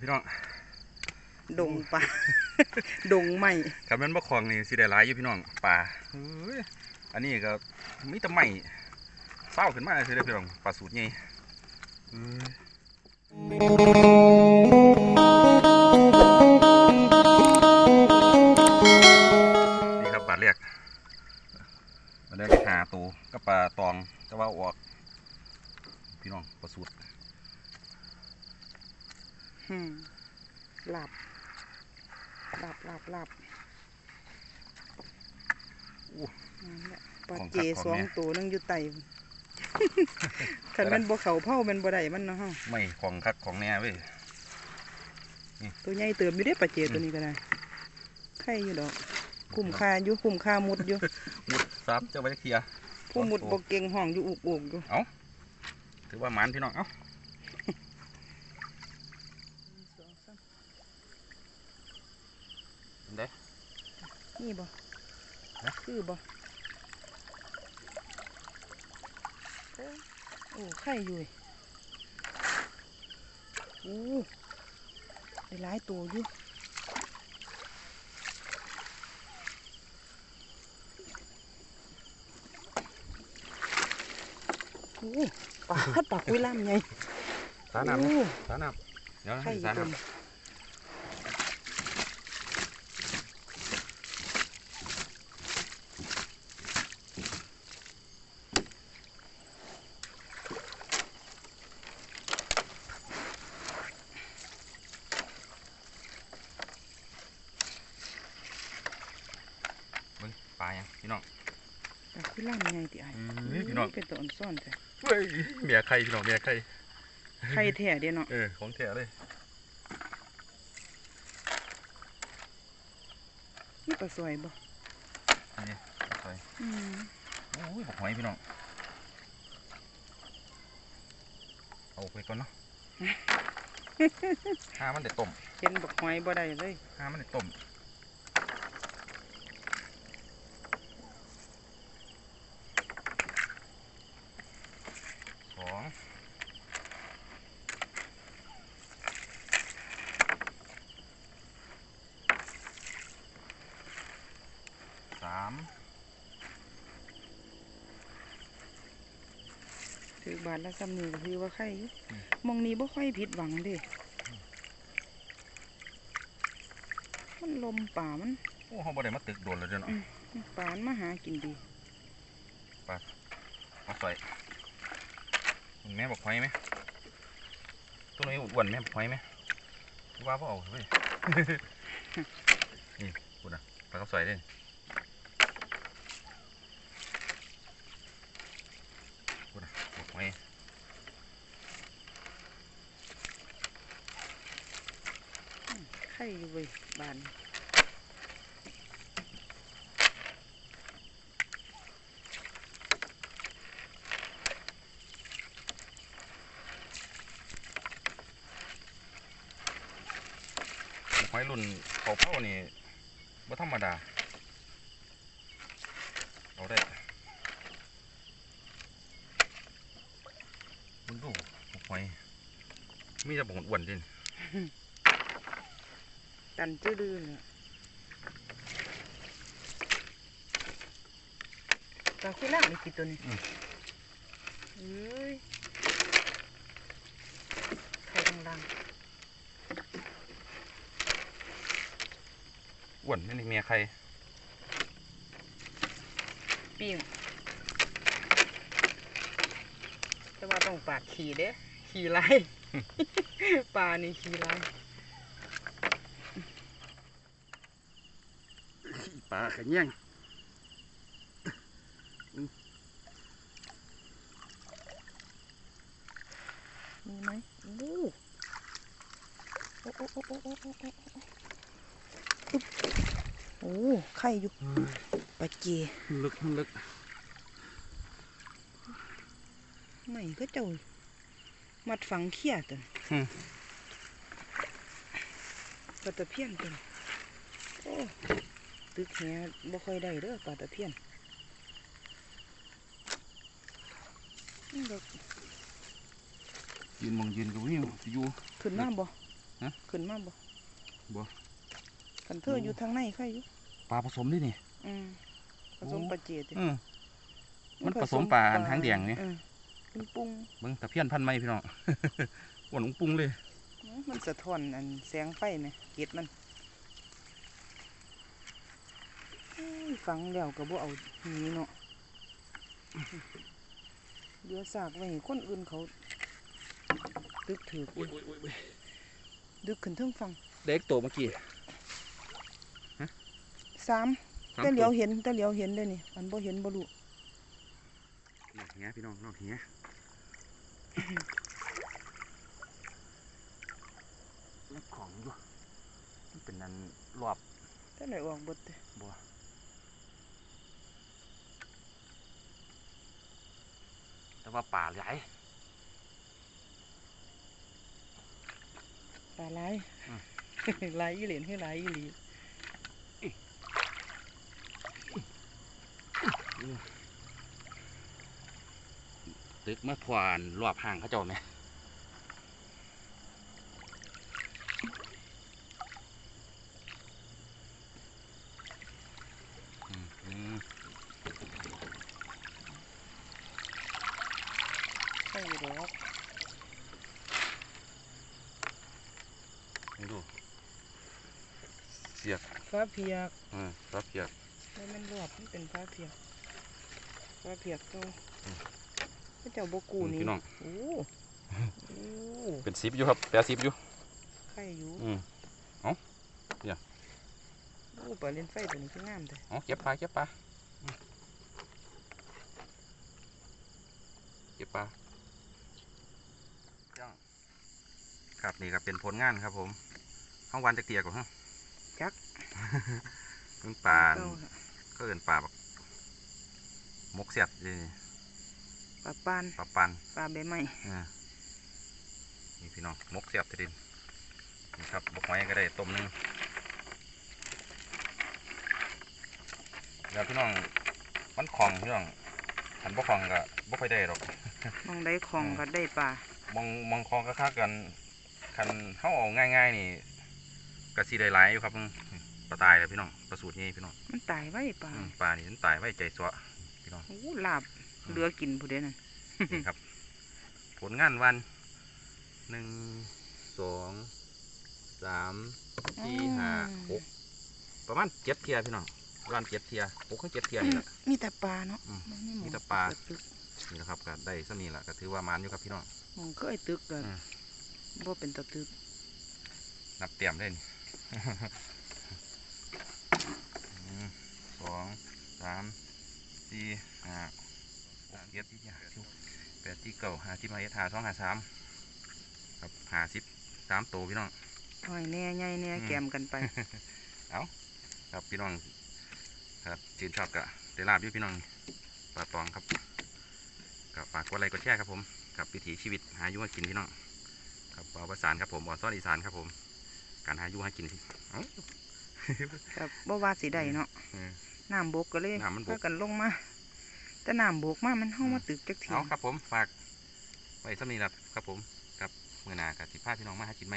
พี่น้องดงปลา ดงใหม่ครับแม่นบ่คลองนี่สิได้หลายอยู่พี่น้องปลาเฮ้ยอันนี้ก็มีแต่ไม้เศร้าขึ้นมาสิได้อพี่น้องปลาสูตรใหญ่ หลับ หลับหลับหลับอู้นั่นแหละปลาของเจคักของสองแน่ตัวนึงอยู่ไตคันแมันบ่เขาเผาแมันบ่ได้มันเนาะฮะไม่ของคักของแน่เว้ยตัวใหญ่เติมอยู่เด้ปลาเจตัวนี้ก็ได้ไข่อยู่ดอกคุ้มค่าอยู่คุ้มค่ามุดอยู่มุดซับเจ้าไว้เคลียร์ผู้มุดบ่เก่งห้องอยู่อุกอุกอยู่ถือว่าหมันพี่น้องเอ้า เป็นไดนี่บ่ฮะคือบ่โอ้โอ้ไข่อยู่เว้ยโอ้ได้หลายตัวอยู่โอ้ปลาปลาคุยล่ำไงสาน้ำโอ้นะสาน้ำเดี๋ยวไข่อสายู่ตัวน้ำ นี้เบิ่งปลายังพี่ น้องปลาคุยล่ำไงติไอ้อืมพี่น้องเป็นตัวอ่อนซ่อนแต่เฮ้ยเมียไข่พี่น้องเมียไข่ไข่แท้เดียวเนาะเออของแท้เลยนี่ปลาสวยบ่อันนี้ใส่อืมโอ้ยบอกหอยพี่น้องเอาไปก่อนเนาะห้ามันได้ต้มเห็นบักหอยบ่ได้เลยห้ามันได้ต้ม องสามถือบาทละซ้ำนี่ก็คือว่าไข่อยู่หมองนี้บ่ค่อยผิดหวังเด้มันลมป่ามันโอ้เขาบ่ได้มาตึกโดนเลยเด้อเนาะป่ามันมาหากินดีเอาใส่ แม่บอกหอยไหมตัวนี้อ้วนแม่บอกหอยไหมว่าพ่เอาเว้ยนี่พูดนะปลาเขาใส่เด้พูดนะบอกหอยไข่อยู่เว้ยบาน บอกหอ ยรุ่นเขาเป้านี่บ่ธรรมดาเอาได้มึงดูบอกหอยมีแต่บอกอ้วนๆดิตันจื้อดื้อเนี่ยปลาคุยล่างอีกกี่ตัวนี้อืมเอ้ยไข่ดัง อ้วนไม่ได้เมียใครๆปิ้งแต่ว่าต้องปาดขี่เด้ขี่ไล่ปลานี่ขี่ไล่ปลาขะแย่งมีไหมโอ้โอ้โอ้โอ้โอ้โอ้ โอ้โอ้อึ๊บโอ้ไข่อยู่ปลาเจลึกลึกไม่ก็เจ้ามัดฝังเขี้ยตัวอืมปลาตะเพียนตัวโอ้ตึกแหบ่ค่อยได้เด้อปลาตะเพียนนี่ดอกยืนมองยืนกับวิวอยู่ขึ้นน้ำบ่ฮะขึ้นมาบ่บ่ คันเธออยู่ทางในใครอยู่ปลาผสมด้วยนี่อืมผสมโอ้ปลาเจดดิเออมันผสมปลาอันหางแดงนี่เออมันปรุงเบิ่งตะเพียนพันไม้พี่น้องอ้วนอุ้งปุ้งเลย มันสะท้อนอันแสงไฟไหมเกล็ดมันเอ้ยฟังแล้วก็บ่เอาหนีเนาะเดี๋ยวสากไว้ให้คนอื่นเขาดึกถืออีกดึกขึ้นเทึงฟัง เด็กโตเมื่อกี้ สามแต่เหลียวเห็นแต่เหลียวเห็นเลยนี่อันบ่เห็นบ่รู้นอกเหี้ยพี่น้องนอกเหี้ยแล้วของอยู่มันเป็นนันรอบแต่ไหนออกเบดเด้บัวแต่ว่าป่าใหญ่ปลาไหลายอืมไหลายอีเหรียญให้ไหลายอีหลี ตึกเมื่อผ่านรอบห่างเขาเจ้าไหมอืมอืมใช่ดอกนี่ดูเสียกฟ้าเพียกเออรับเสียกแล้วมันรวบมันเป็นฟ้าเพียก ฟ้าเพียกก็อืมพระเจ้าบกูนี่พี่น้อง โอ้โอ้เป็นซิปอยู่ครับแปดซิปอยู่ ไข่อยู่อืมโอ้ปลาเล่นไฟตัวนี้คืองามเลยอ๋อเก็บปลาเก็บปลาอืมเก็บปลาจ้างครับนี่ครับเป็นผลงานครับผมห้องวันจะเตียก่อนฮะจักเป็นปลาเก้าน่ะก็เอินปลาแบบ มกเสียดนี่ปลาปานปลาปันปลาใบไม้อ่านี่พี่น้องมกเสียบทีเดินนี่ครับบกไม้ก็ได้ต้มหนึงแล้วพี่น้องมันคลองพี่น้องหันบ่คลองก็บ่ค่อยได้หรอกมองได้ของอืมก็ได้ปลามองมองคลองก็ค่ากันคันเฮาเอาง่ายๆนี่ก็สิได้หลายอยู่ครับปลาตายเลยพี่น้องปลาสูตรนี่พี่น้องมันตายไว้ปลาอืมปลานี่มันตายไว้ใจสวะ พี่น้องโอ้ลาบเหลือกินผู้เดียวนั่นนี่ครับ ผลงานวันหนึ่งสองสามสี่ห้าหกประมาณเจ็ดเทียพี่น้องประมาณเจ็ดเทียหกถึงเจ็ดเทียนี่แหละมีแต่ปลาเนาะอืมนหมีแต่ปลาตึกนี่แหละครับก็ได้สมีแหละก็ถือว่ามันอยู่ครับพี่น้องมองเคยตึกก็อืมบ่เป็นตะตึกนับเตรียมเล่นหนึ่งสองสาม สี่ห้าหกเจ็ดที่แปดที่เก้าห้าสิบห้าเอ็ดห้าสองห้าสามครับห้าสิบสามตัวพี่น้องหอยแหน่ใหญ่แหน่อืมแกมกันไปครับพี่น้องครับชื่นชอบกะเดลาบอยู่พี่น้องปลาตองครับกับฝากกดไลค์กดแชร์ครับผมกับวิถีชีวิตหาอยู่หากินพี่น้องครับเบาประสานครับผมบอซ้อนอีสานครับผม การหาอยู่หากินเอ้ากับบ่ว่าสิได้เนาะเออ น้ำบกก็เลยน้ำมันบก พากันลงมาแต่น้ำบกมามันเข้ามาตึกจักที เอาครับผมฝากไว้สำนีครับครับผมครับเมื่อหนากับสิพาพี่น้องมาหากินไหม